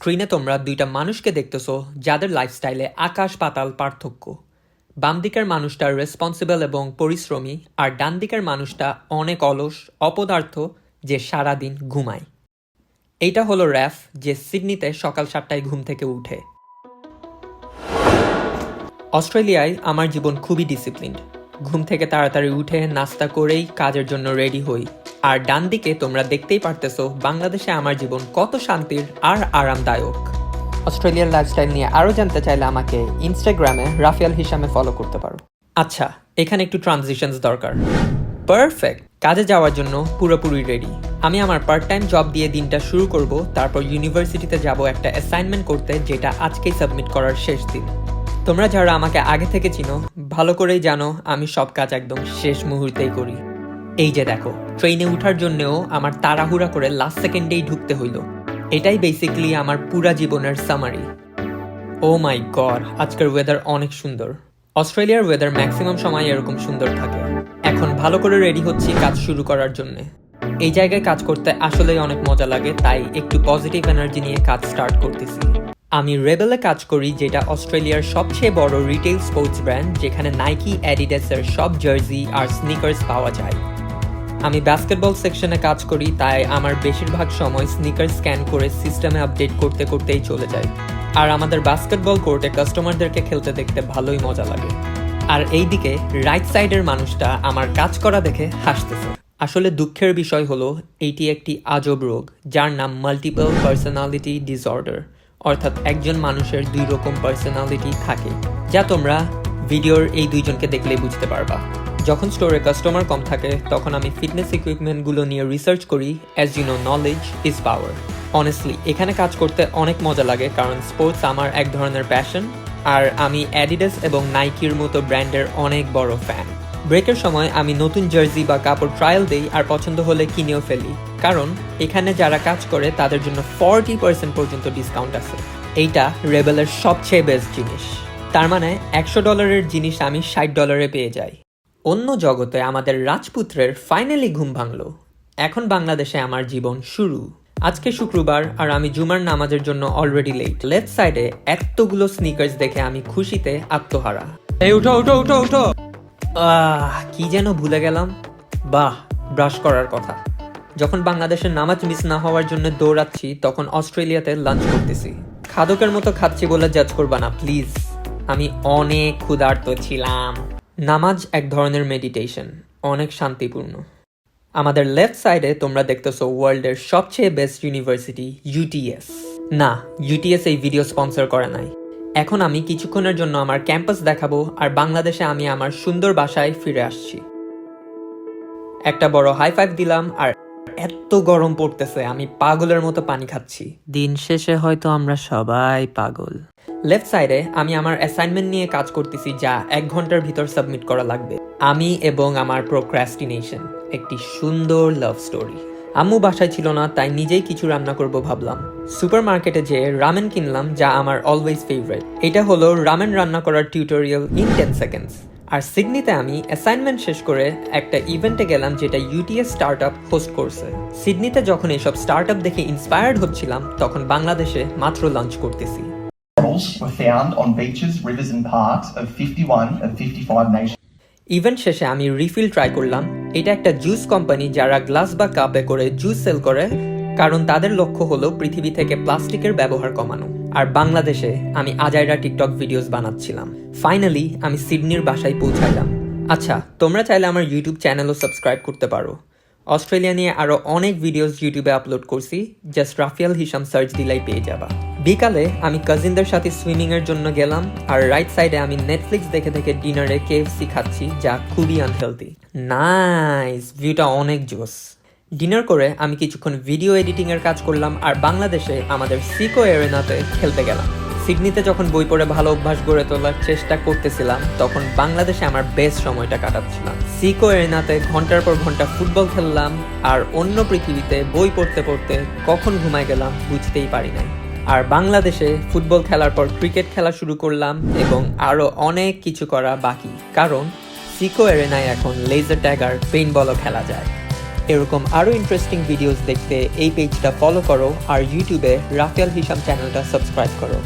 স্ক্রিনে তোমরা দুইটা মানুষকে দেখতেছো যাদের লাইফস্টাইলে আকাশ পাতাল পার্থক্য। বাম দিকের মানুষটা রেসপন্সিবল এবং পরিশ্রমী, আর ডান দিকের মানুষটা অনেক অলস, অপদার্থ, যে সারাদিন ঘুমায়। এইটা হলো র্যাফ, যে সিডনিতে সকাল সাতটায় ঘুম থেকে উঠে। অস্ট্রেলিয়ায় আমার জীবন খুবই ডিসিপ্লিনড ঘুম থেকে তাড়াতাড়ি উঠে নাস্তা করেই কাজের জন্য রেডি হই। আর ডান দিকে তোমরা দেখতেই পারতেছো বাংলাদেশে আমার জীবন কত শান্তির আর আরামদায়ক। অস্ট্রেলিয়ার লাইফস্টাইল নিয়ে আরও জানতে চাইলে আমাকে ইনস্টাগ্রামে রাফিয়াল হিসামে ফলো করতে পারো। আচ্ছা এখানে একটু ট্রানজিশনস দরকার। পারফেক্ট কাজে যাওয়ার জন্য পুরোপুরি রেডি আমি আমার পার্ট টাইম জব দিয়ে দিনটা শুরু করব, তারপর ইউনিভার্সিটিতে যাব একটা অ্যাসাইনমেন্ট করতে, যেটা আজকেই সাবমিট করার শেষ দিন। তোমরা যারা আমাকে আগে থেকে চিনো, ভালো করেই জানো আমি সব কাজ একদম শেষ মুহূর্তেই করি। এই যে দেখো ট্রেনে ওঠার জন্যও আমার তাড়াহুড়া করে লাস্ট সেকেন্ডেই ঢুকতে হইল। এটাই বেসিকলি আমার পুরা জীবনের সামারি ও মাই গড আজকের ওয়েদার অনেক সুন্দর। অস্ট্রেলিয়ার ওয়েদার ম্যাক্সিমাম সময় এরকম সুন্দর থাকে। এখন ভালো করে রেডি হচ্ছি কাজ শুরু করার জন্য। এই জায়গায় কাজ করতে আসলেই অনেক মজা লাগে, তাই একটু পজিটিভ এনার্জি নিয়ে কাজ স্টার্ট করতেছি। আমি রেবেলে কাজ করি, যেটা অস্ট্রেলিয়ার সবচেয়ে বড় রিটেল স্পোর্টস ব্র্যান্ড যেখানে নাইকি অ্যাডিডাসের সব জার্সি আর স্নিকার্স পাওয়া যায়। আমি বাস্কেটবল সেকশনে কাজ করি, তাই আমার বেশিরভাগ সময় স্নিকার স্ক্যান করে সিস্টেমে আপডেট করতে করতেই চলে যায়। আর আমাদের বাস্কেটবল কোর্টে কাস্টমারদেরকে খেলতে দেখতে ভালোই মজা লাগে। আর এইদিকে রাইট সাইডের মানুষটা আমার কাজ করা দেখে হাসতেছে। আসলে দুঃখের বিষয় হলো এইটি একটি আজব রোগ, যার নাম মাল্টিপল পার্সোনালিটি ডিসঅর্ডার অর্থাৎ একজন মানুষের দুই রকম পার্সোনালিটি থাকে, যা তোমরা ভিডিওর এই দুইজনকে দেখলেই বুঝতে পারবা। যখন স্টোরে কাস্টমার কম থাকে, তখন আমি ফিটনেস ইকুইপমেন্টগুলো নিয়ে রিসার্চ করি as you know knowledge is power honestly এখানে কাজ করতে অনেক মজা লাগে, কারণ স্পোর্টস আমার এক ধরনের প্যাশন আর আমি অ্যাডিডাস এবং নাইকির মতো ব্র্যান্ডের অনেক বড় ফ্যান ব্রেকের সময় আমি নতুন জার্সি বা কাপড় ট্রায়াল দেই, আর পছন্দ হলে কিনেও ফেলি। কারণ, এখানে যারা কাজ করে, তাদের জন্য ফর্টি পার্সেন্ট পর্যন্ত ডিসকাউন্ট আছে। এইটা রেবেলের সবচেয়ে বেস্ট জিনিস। তার মানে একশো ডলারের জিনিস আমি ষাট ডলারে পেয়ে যাই। অন্য জগতে আমাদের রাজপুত্রের ফাইনালি ঘুম ভাঙলো। এখন বাংলাদেশে আমার জীবন শুরু। আজকে শুক্রবার, আর আমি জুমার নামাজের জন্য অলরেডি লেট লেফট সাইডে এতগুলো স্নিকার্স দেখে আমি খুশিতে আত্মহারা। এই উঠো উঠো উঠো উঠো! কি যেন ভুলে গেলাম। বাহ ব্রাশ করার কথা। যখন বাংলাদেশের নামাজ মিস না হওয়ার জন্য দৌড়াচ্ছি, তখন অস্ট্রেলিয়াতে লাঞ্চ করতেছি। খাদকের মতো খাচ্ছি বলে জাজ করবা না প্লিজ আমি অনেক ক্ষুধার্ত ছিলাম। নামাজ এক ধরনের মেডিটেশন অনেক শান্তিপূর্ণ। আমাদের লেফট সাইডে তোমরা দেখতেছো ওয়ার্ল্ডের সবচেয়ে বেস্ট ইউনিভার্সিটি ইউটিএস না ইউটিএস এই ভিডিও স্পন্সর করে নাই। এখন আমি কিছুক্ষণের জন্য আমার ক্যাম্পাস দেখাবো আর বাংলাদেশে আমি আমার সুন্দর বাসায় ফিরে আসছি। একটা বড় হাই ফাইভ দিলাম আর এত গরম পড়তেছে, আমি পাগলের মতো পানি খাচ্ছি। দিন শেষে হয়তো আমরা সবাই পাগল। লেফট সাইডে আমি আমার অ্যাসাইনমেন্ট নিয়ে কাজ করতেছি যা এক ঘণ্টার ভিতর সাবমিট করা লাগবে। আমি এবং আমার প্রোক্রাস্টিনেশন একটি সুন্দর লাভ স্টোরি আম্মু বাসায় ছিল না, তাই নিজেই কিছু রান্না করব ভাবলাম। সুপার মার্কেটে যেয়ে রামেন কিনলাম, যা আমার অলওয়েজ ফেভারিট এটা হলো রামেন রান্না করার টিউটোরিয়াল ইন টেন সেকেন্ডস আর সিডনিতে আমি অ্যাসাইনমেন্ট শেষ করে একটা ইভেন্টে গেলাম, যেটা ইউটিএস স্টার্ট আপ হোস্ট করছে। সিডনিতে যখন এসব স্টার্ট আপ দেখে ইন্সপায়ার্ড হচ্ছিলাম, তখন বাংলাদেশে মাত্র লঞ্চ করতেছি। Bottles were found on beaches, rivers, and parks of 51 of 55 nations. Event শেষে আমি রিফিল ট্রাই করলাম। এটা একটা জুস কোম্পানি যারা গ্লাস বা কাপে করে জুস সেল করে কারণ তাদের লক্ষ্য হলো পৃথিবী থেকে প্লাস্টিকের ব্যবহার কমানো। আর বাংলাদেশে আমি আজাইরা টিকটক ভিডিওস বানাচ্ছিলাম। ফাইনালি আমি সিডনির বাসায় পৌঁছাইলাম। আচ্ছা তোমরা চাইলে আমার ইউটিউব চ্যানেলও সাবস্ক্রাইব করতে পারো। অস্ট্রেলিয়া নিয়ে আরও অনেক ভিডিওস ইউটিউবে আপলোড করছি। জাস্ট রাফিয়াল হিসাম সার্চ দিলাই পেয়ে যাবা। বিকালে আমি কাজিনদের সাথে সুইমিং এর জন্য গেলাম, আর রাইট সাইডে আমি নেটফ্লিক্স দেখে দেখে ডিনারে কেএফসি খাচ্ছি, যা খুবই আনহেলদি নাইস ভিউটা অনেক জোস। ডিনার করে আমি কিছুক্ষণ ভিডিও এডিটিং এর কাজ করলাম, আর বাংলাদেশে আমাদের সিকো এরেনাতে খেলতে গেলাম। সিডনিতে যখন বই পড়ে ভালো অভ্যাস গড়ে তোলার চেষ্টা করতেছিলাম, তখন বাংলাদেশে আমার বেস্ট সময়টা কাটাচ্ছিলাম। সিকো এরেনাতে ঘণ্টার পর ঘণ্টা ফুটবল খেললাম, আর অন্য পৃথিবীতে বই পড়তে পড়তে কখন ঘুমায় গেলাম বুঝতেই পারি নাই। আর বাংলাদেশে ফুটবল খেলার পর ক্রিকেট খেলা শুরু করলাম এবং আরও অনেক কিছু করা বাকি। কারণ সিকো এরেনায় এখন লেজার ট্যাগার পেন বলও খেলা যায়। এরকম আরও ইন্টারেস্টিং ভিডিওস দেখতে এই পেজটা ফলো করো আর ইউটিউবে রাফেল হিসাম চ্যানেলটা সাবস্ক্রাইব করো।